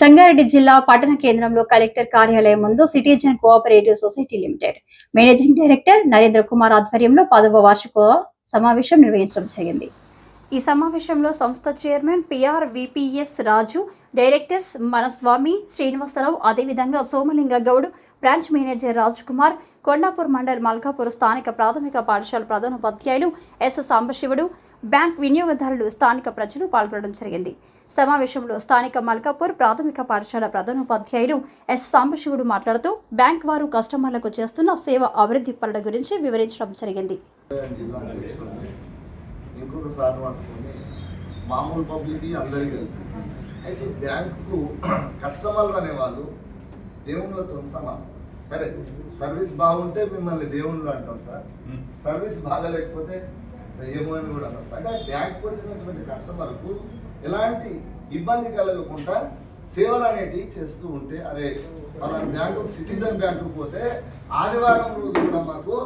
సంగారెడ్డి జిల్లా పట్టణ కేంద్రంలో కలెక్టర్ కార్యాలయం ముందు citizen cooperative society limited. Managing director Narendra Kumar ఆధ్వర్యంలో పదవ వార్షిక సమావేశం నిర్వహించడం జరిగింది. ఈ సమావేశంలో సంస్థ chairman PR VPS Raju directors Manaswami Srinivasarao అదేవిధంగా సోమలింగ గౌడ్ బ్రాంచ్ మేనేజర్ రాజ్ కుమార్ కొండాపూర్ మండల్ మల్కాపూర్ స్థానిక ప్రాథమిక పాఠశాల ప్రధానోపాధ్యాయులు ఎస్. సాంబశివుడు బ్యాంక్ వినియోగదారులు స్థానిక ప్రజలు పాల్గొనడం జరిగింది. సమావేశంలో స్థానిక మల్కాపూర్ ప్రాథమిక పాఠశాల ప్రధానోపాధ్యాయులు ఎస్. సాంబశివుడు మాట్లాడుతూ బ్యాంక్ వారు కస్టమర్లకు చేస్తున్న సేవ అభివృద్ధి పనుల గురించి వివరించడం జరిగింది. మామూలు పబ్లిక్ అందరికీ అయితే బ్యాంకుకు కస్టమర్లు అనేవాళ్ళు దేవుళ్ళతో సమానం సరే సర్వీస్ బాగుంటే మిమ్మల్ని దేవుళ్ళు అంటాం సార్. సర్వీస్ బాగాలేకపోతే ఏమో అని కూడా సార్ అంటే బ్యాంకుకు వచ్చినటువంటి కస్టమర్కు ఎలాంటి ఇబ్బంది కలగకుండా సేవలు అనేటివి చేస్తూ ఉంటే అరే మన బ్యాంకు సిటిజన్ బ్యాంకు పోతే ఆదివారం రోజు కూడా మాకు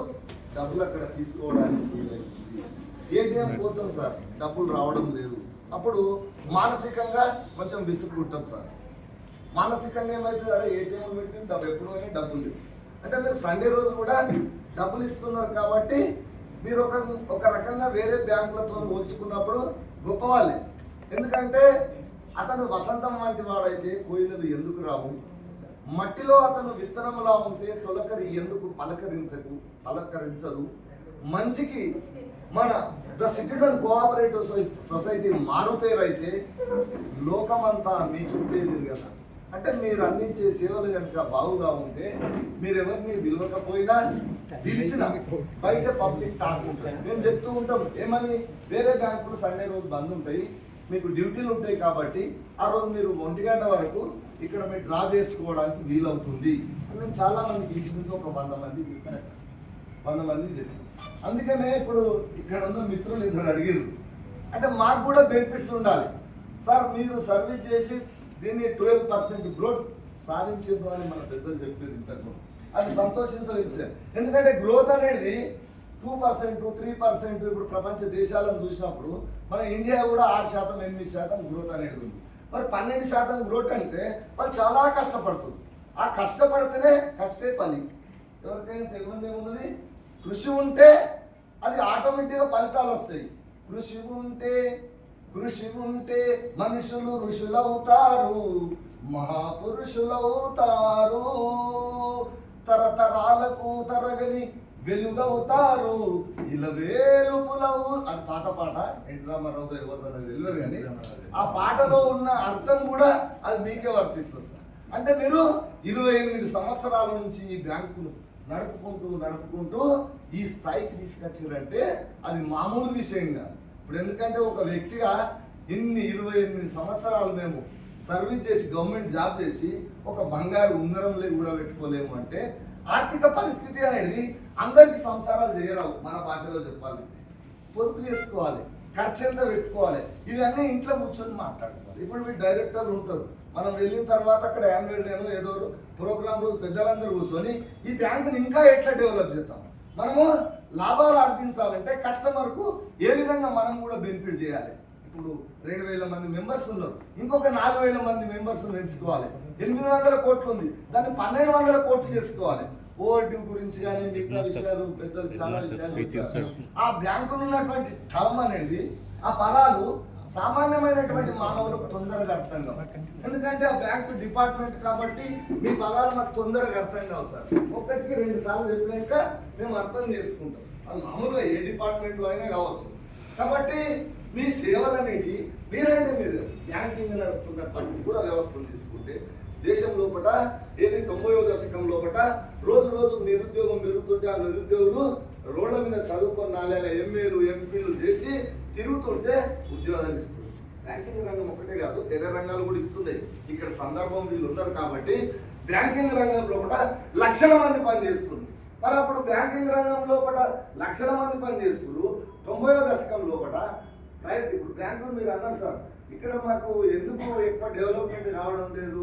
డబ్బులు అక్కడ తీసుకోవడానికి వీలైంది. ఏటీఎం పోతాం సార్ డబ్బులు రావడం లేదు. అప్పుడు మానసికంగా కొంచెం విసుగుంటాం సార్. మానసికంగా ఏమైతే అరే ఏటీఎం పెట్టి డబ్బు ఎప్పుడు డబ్బులు. లేవు అంటే మీరు సండే రోజు కూడా డబ్బులు ఇస్తున్నారు కాబట్టి మీరు ఒక ఒక రకంగా వేరే బ్యాంకులతో పోల్చుకున్నప్పుడు గొప్పవాళ్ళే. ఎందుకంటే అతను వసంతం వంటి వాడైతే కోయిలలు ఎందుకు రావు? మట్టిలో అతను విత్తనములా ఉంటే తొలకరి ఎందుకు పలకరించకు? పలకరించదు. మంచికి మన ద సిటిజన్ కోఆపరేటివ్ సొసైటీ మారు పేరు అయితే లోకమంతా మీ చుట్టే కదా అంటే మీరు అందించే సేవలు కనుక బాగుగా ఉంటే మీరు ఎవరిని విలువకపోయినా పిలిచిన బయట పబ్లిక్ టాక్ ఉంటుంది. మేము చెప్తూ ఉంటాం ఏమని? వేరే బ్యాంకులు సండే రోజు బంద్ ఉంటాయి మీకు డ్యూటీలు ఉంటాయి కాబట్టి ఆ రోజు మీరు ఒంటి గంట వరకు ఇక్కడ మీరు డ్రా చేసుకోవడానికి వీలవుతుంది. అని నేను చాలా మందికి ఇంచుమించు ఒక వంద మంది చెప్పాను సార్. వంద మంది చెప్పాను అందుకనే ఇప్పుడు ఇక్కడ ఉన్న మిత్రులు ఇద్దరు అడిగారు అంటే మాకు కూడా బెనిఫిట్స్ ఉండాలి. సార్ మీరు సర్వీస్ చేసి దీన్ని ట్వెల్వ్ పర్సెంట్ గ్రోత్ సాధించేది అని మన పెద్దలు చెప్పేది ఇంతకు అది సంతోషించవలసి ఎందుకంటే గ్రోత్ అనేది టూ పర్సెంట్ త్రీ పర్సెంట్ ఇప్పుడు ప్రపంచ దేశాలను చూసినప్పుడు మన ఇండియా కూడా ఆరు శాతం ఎనిమిది శాతం గ్రోత్ అనేది ఉంది. మరి పన్నెండు శాతం గ్రోత్ అంటే వాళ్ళు చాలా కష్టపడుతుంది ఆ కష్టపడితేనే కష్టే పని. ఎవరికైనా తెలియదు ఏమున్నది? కృషి ఉంటే అది ఆటోమేటిక్గా ఫలితాలు వస్తాయి. కృషి ఉంటే కృషి ఉంటే మనుషులు ఋషులవుతారు మహాపురుషులవుతారు. తరతరాలకు తరగని వెలుగవుతారు ఇలవేలుపులవు. అది పాట పాట ఎన్టీ రామారావుతో ఎవరిదో తెలియదు కానీ ఆ పాటలో ఉన్న అర్థం కూడా అది మీకే వర్తిస్తుంది సార్. అంటే మీరు ఇరవై ఎనిమిది సంవత్సరాల నుంచి ఈ బ్యాంకును నడుపుకుంటూ నడుపుకుంటూ ఈ స్థాయికి తీసుకొచ్చారంటే అది మామూలు విషయం కాదు. ఇప్పుడు ఎందుకంటే ఒక వ్యక్తిగా ఇన్ని ఇరవై ఎనిమిది సంవత్సరాలు మేము సర్వీస్ చేసి గవర్నమెంట్ జాబ్ చేసి ఒక బంగారు ఉంగరంలో కూడా పెట్టుకోలేము అంటే ఆర్థిక పరిస్థితి అనేది అందరికీ సంసారాలు చేయరావు మన భాషలో చెప్పాలి. పొదుపు చేసుకోవాలి ఖర్చు ఎంత పెట్టుకోవాలి ఇవన్నీ ఇంట్లో కూర్చొని మాట్లాడుకోవాలి. ఇప్పుడు మీ డైరెక్టర్లు ఉంటారు. మనం వెళ్ళిన తర్వాత అక్కడ యాన్యువల్ డేనో ఏదో ప్రోగ్రామ్ రోజు పెద్దలందరూ కూర్చొని ఈ బ్యాంకుని ఇంకా ఎట్లా డెవలప్ చేద్దాం? మనము లాభాలు ఆర్జించాలంటే కస్టమర్కు ఏ విధంగా మనం కూడా బెనిఫిట్ చేయాలి? ఇప్పుడు రెండు వేల మంది మెంబర్స్ ఉన్నారు. ఇంకొక నాలుగు వేల మంది మెంబర్స్ పెంచుకోవాలి. ఎనిమిది వందల కోట్లు ఉంది. దాన్ని పన్నెండు వందల కోట్లు చేసుకోవాలి. ఓవర్డ్యూ గురించి కానీ మిగతా విషయాలు పెద్దలు చాలా విషయాలు. ఆ బ్యాంకులో ఉన్నటువంటి టర్మ్ అనేది ఆ ఫలాలు సామాన్యమైనటువంటి మానవులకు తొందరగా అర్థం కావు. ఎందుకంటే ఆ బ్యాంకు డిపార్ట్మెంట్ కాబట్టి మీ పదాలు మాకు తొందరగా అర్థం కావు సార్. ఒకటికి రెండు సార్లు చెప్పినాక మేము అర్థం చేసుకుంటాం. అది మామూలుగా ఏ డిపార్ట్మెంట్లో అయినా కావచ్చు. కాబట్టి మీ సేవలు అనేది మీరంటే మీరు బ్యాంకింగ్ నడుపుతున్నటువంటి కూడా వ్యవస్థను తీసుకుంటే దేశం లోపల ఏది తొంభైవ దశకం లోపల రోజు రోజు నిరుద్యోగం పెరుగుతుంటే ఆ నిరుద్యోగులు రోడ్ల మీద చదువుకొని నాలుగు ఎంఏలు ఎంపీలు చేసి తిరుగుతుంటే ఉద్యోగాలు ఇస్తుంది. బ్యాంకింగ్ రంగం ఒకటే కాదు వేరే రంగాలు కూడా ఇస్తున్నాయి ఇక్కడ సందర్భం వీళ్ళు ఉన్నారు కాబట్టి బ్యాంకింగ్ రంగంలో కూడా లక్షల మంది పని చేస్తుంది మరి అప్పుడు బ్యాంకింగ్ రంగంలో కూడా లక్షల మంది పని చేస్తున్నారు తొంభైవ దశకం లోపల ప్రైవేట్ ఇప్పుడు బ్యాంకులు మీరు అన్నారు సార్ ఇక్కడ మాకు ఎందుకు ఎక్కువ డెవలప్మెంట్ కావడం లేదు